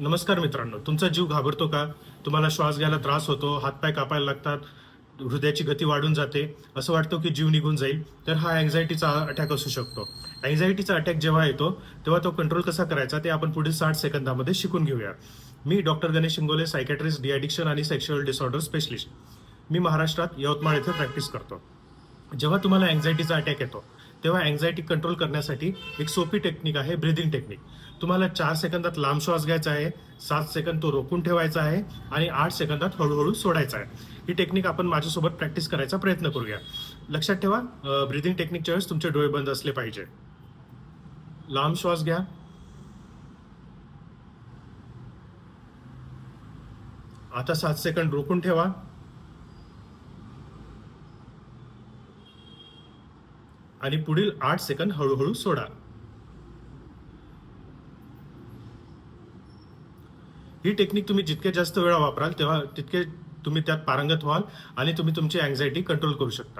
नमस्कार मित्रांनो तुमचा जीव घाबरतो का? तुम्हाला श्वास घ्यायला त्रास होतो हातपाय कापायला लागतात हृदयाची गती वाढून जाते असं वाटतं की जीव निघून जाईल तर हा अँझायटीचा अटॅक असू शकतो. अँझायटीचा अटॅक जेव्हा येतो तेव्हा तो कंट्रोल कसा करायचा ते आपण पुढील साठ सेकंदामध्ये शिकून घेऊया. मी doctor Ganesh Shingole psychiatrist de-addiction आणि सेक्शुअल डिसऑर्डर स्पेशलिस्ट मी महाराष्ट्रात यवतमाळ येथे प्रॅक्टिस करतो. जेव्हा तुम्हाला अँझायटीचा अटॅक येतो तेव्हा अँझायटी कंट्रोल करण्यासाठी एक सोपी टेक्निक आहे ब्रिदिंग टेक्निक तुम्हाला चार सेकंदात लांब श्वास घ्यायचा आहे सात सेकंद तो रोखून ठेवायचा आहे आणि आठ सेकंदात हळूहळू सोडायचा आहे. ही टेक्निक आपण माझ्यासोबत प्रॅक्टिस करायचा प्रयत्न करूया. लक्षात ठेवा ब्रिदिंग टेक्निकच्या वेळेस तुमचे डोळे बंद असले पाहिजे. लांब श्वास घ्या. आता सात सेकंद रोखून ठेवा. आणि पुढील आठ सेकंद हळूहळू सोडा. ही टेक्निक तुम्ही जितके जास्त वेळा वापराल तेव्हा तितके तुम्ही त्यात पारंगत व्हाल आणि तुम्ही तुमची अँझायटी कंट्रोल करू शकता.